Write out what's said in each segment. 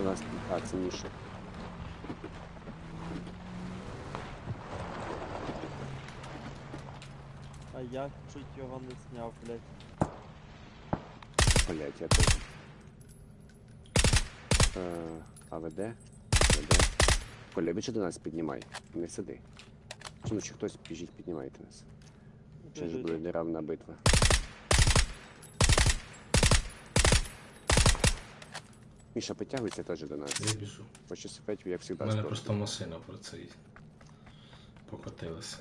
У нас а, це ніша. А я чуть його не зняв, блядь. Блять, я тут. Е, АВД. АВД. Коля, більше до нас піднімай. Не сиди. Чи ну чи хтось біжіть, піднімайте нас. Чи ж Біжить. буде неравна битва. Міша, підтягуйся теж до нас. Я біжу. По часофетю, як У мене скоро. просто машина про це покотилася.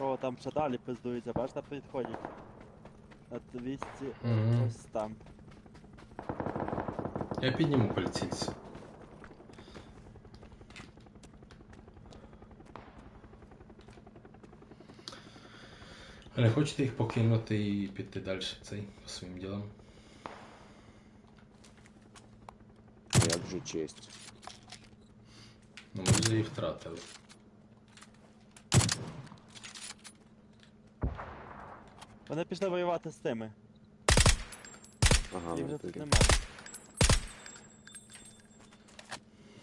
О, там ще далі пиздується, бачите, підходять. На 200 Мгм. ось там. Я підніму поліцейців. А не хочете їх покинути і піти далі цей по своїм ділам? Як же честь. Ну ми вже їх втратили. Вони пішли воювати з тими. Ага, Їх вже тут немає.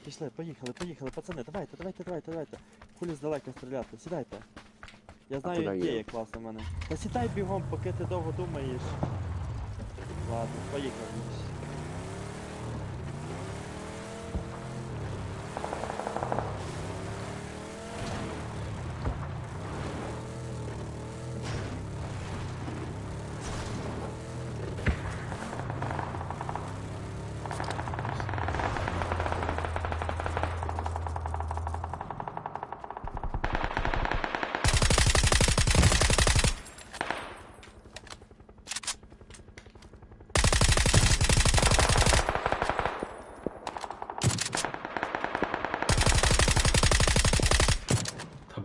Пішли, поїхали, поїхали, пацани, давайте, давайте, давайте, давайте. Хулі здалека стріляти, сідайте. Я знаю, куди ідея їдемо? класна в мене. Та сідай бігом, поки ти довго думаєш. Ладно, поїхали.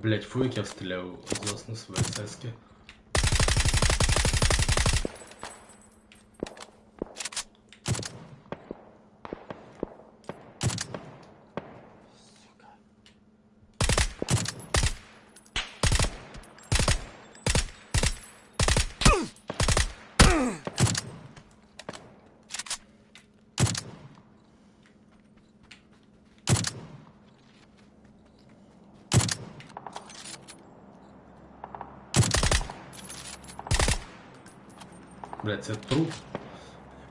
Блять, фу, як я стріляв злосно на ВССки. Сука. Блять, це труп.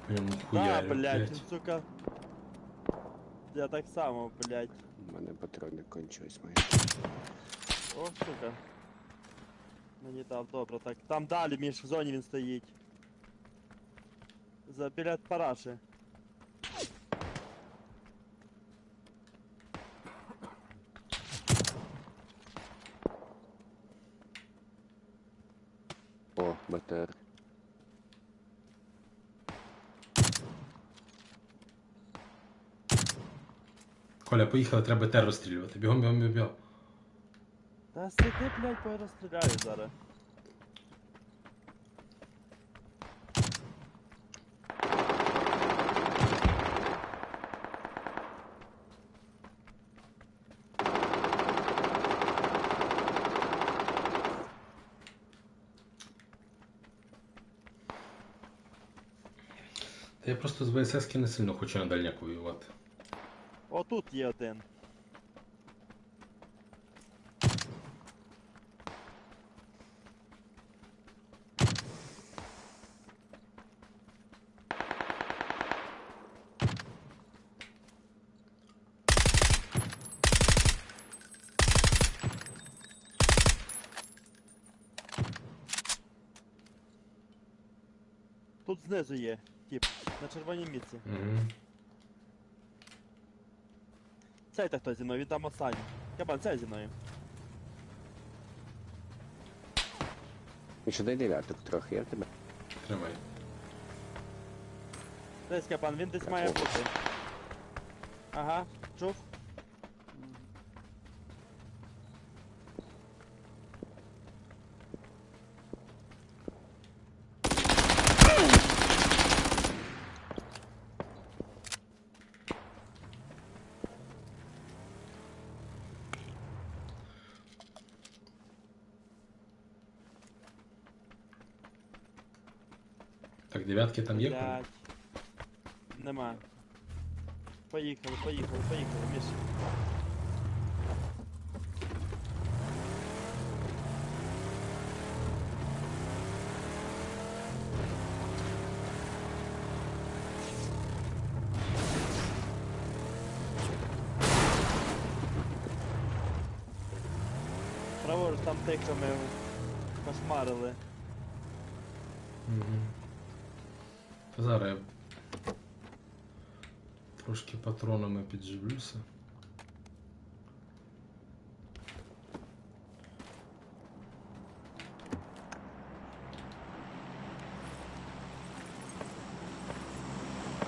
Ньому Да, хуярю, блядь, блять. ну, сука. Я так само, блядь. У мене патрони кончились мої. О, сука. Мені дав добре, так. Там далі, між в зоні він стоїть. За біля параші. О, БТР. Коля, поїхали, треба тер розстрілювати. Бігом, бігом, бігом, бігом. Та сиди, блядь, бо я розстріляю зараз. Я просто з ВССки не сильно хочу на дальняк воювати. О, тут є один. Тут знизу є, тип, на червоній мітці. Угу. Цей та хто зі мною, віддам останній. Кабан, цей зі мною. Міша, дай дев'яток трохи, я тебе. Тримай. Десь кабан, він десь має бути. Ага, чув? Так, дев'ятки там є? Блядь. Нема. Поїхали, поїхали, поїхали, Міш. Праворуч там тиками кошмарили. Угу. Зараз я трошки патронами підживлюся.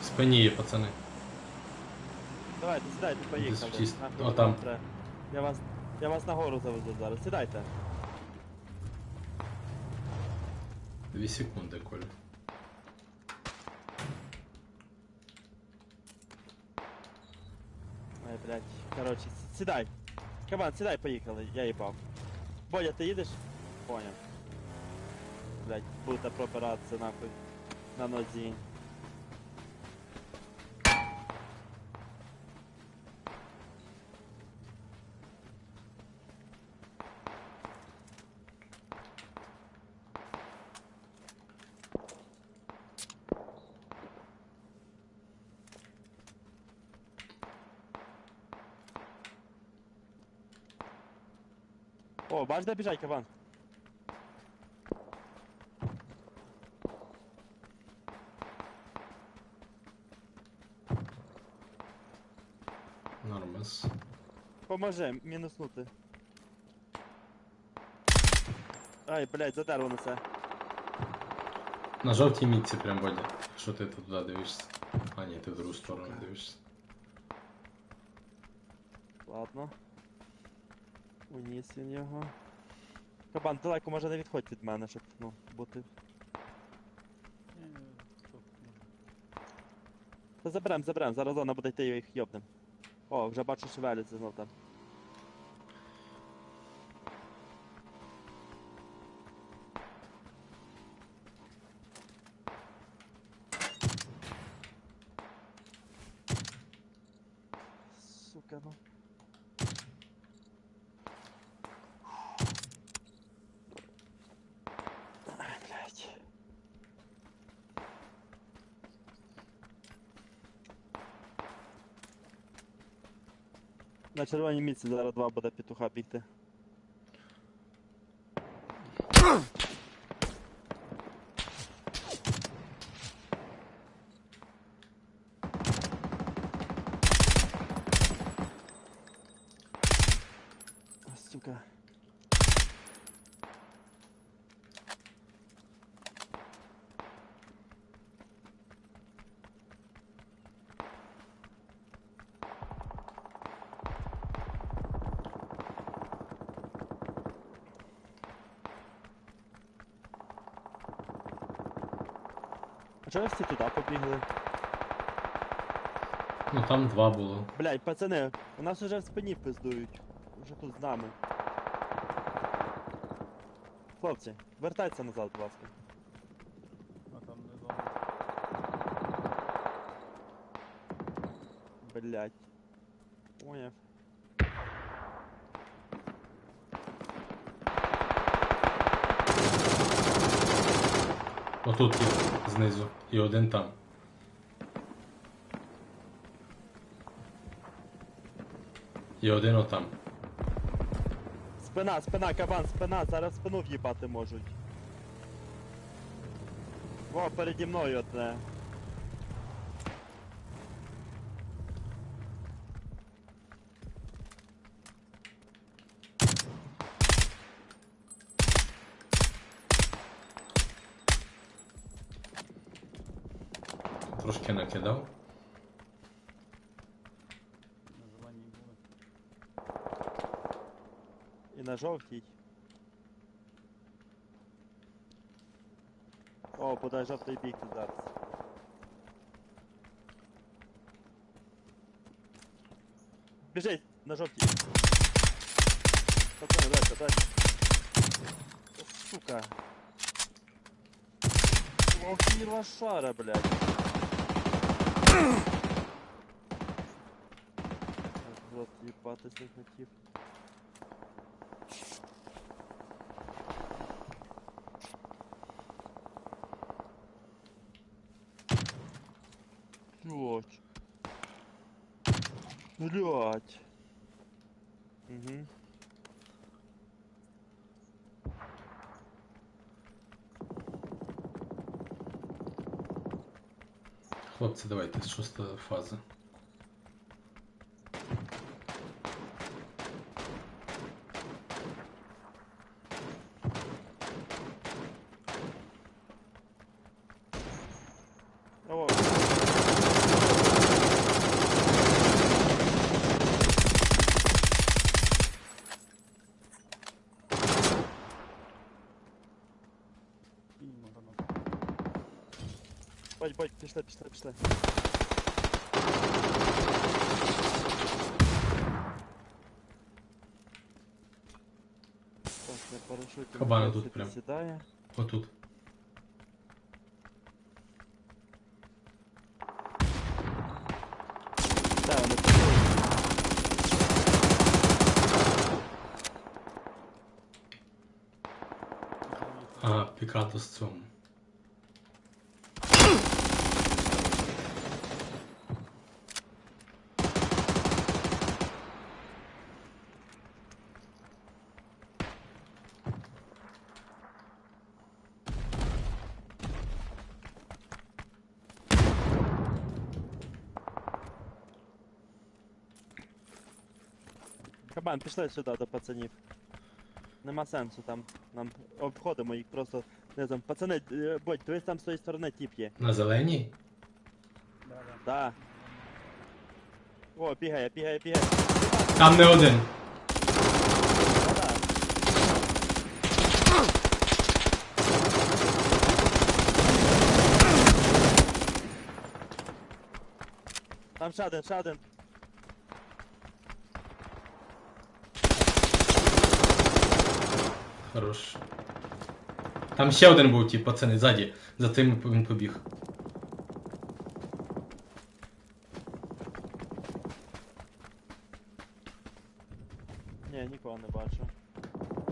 Спині є, пацани. Давайте, сідайте, поїхали. Десь втіс- Нахуй О, вам там. треба. Я вас, я вас нагору заведу зараз. Сідайте. Дві секунди, Коля. Ой, блядь. Короче, сідай. Кабан, сідай, поїхали, я їбав. Бодя, ти їдеш? Поняв. Блядь, будете прооперація нахуй. На нозі. О, бач, де біжать, кабан. Нормас. Поможи, мінуснути. Ай, блядь, за дерево несе. На жовтій мітці прям Бодя. Що ти туди дивишся? А ні, ти в другу сторону дивишся. Ладно. Уніс він його. Кабан, далеко може не відходь від мене, щоб, ну, бути. Та заберем, заберем, зараз зона буде йти їх йобнем. О, вже бачу шевеляться знов там. Сука, ну. Ай, блядь. На червоній місці зараз два буде петуха бігти. А, Сука. А чого всі туди побігли? Ну там два було. Блять, пацани, у нас уже в спині пиздують. Уже тут з нами. Хлопці, вертайтеся назад, будь ласка. А там не зона. Блять. Поняв. Отут є знизу. І один там. І один отам. Спина, спина, кабан, спина, зараз спину в'їбати можуть. Во, переді мною одне. Трошки накидав. На зеленій були. І на жовтій. О, подай жовтий бік зараз. Біжить на жовтій. Пацани, дайте, дайте. О, Сука. Ох, і лошара, блядь. Вот, їбатися хотів. Блядь. Блядь. Угу. Хлопці, давайте, шоста фаза. Бать, бать, пішли, пішли, пішли. Так, на парашуті Кабана Макс тут собі прям. сідає. Отут. Так, вони пішли. Ага, пікато з цьому. Кабан, пішли сюди до пацанів. Нема сенсу там. Нам обходимо їх просто. Не знаю, пацани, е, будь, дивись там з тої сторони тіп є. На зеленій? Да. О, бігає, бігає, бігає. Там не один. Там ще один, ще один. Хорош. Там ще один був, ті пацани, ззаді. За тим він побіг. Ні, нікого не бачу.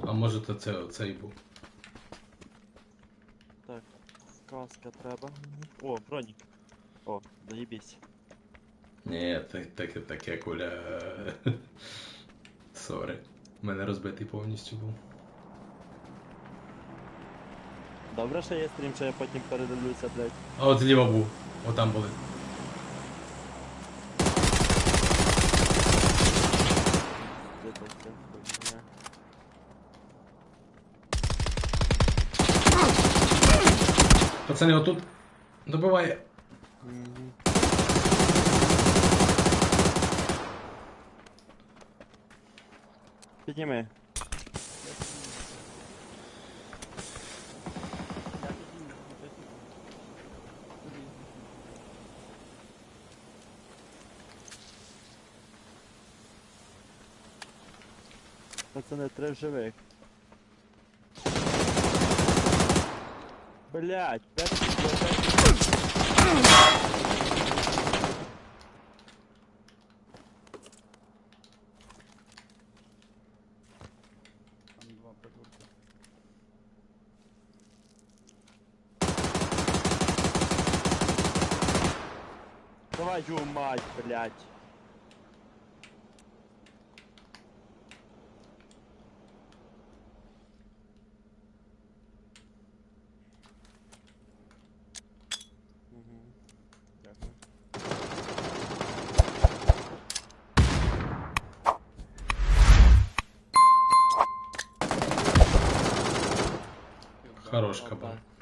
А може то це оцей був. Так, каска треба. О, бронік. О, заєбісь. Ні, так, таке, таке куля. Сорі. У мене розбитий повністю був. Добре, що є стрім, що я потім передивлюся, блядь. А от зліва був. Отам були. Де це все хуйня? Пацани, отут. Добиває. Мгм. Підніми. Пацани, три живих. Блять, п'ять. Там два придурки. Твою мать, блять. Хорош кабан. Опа.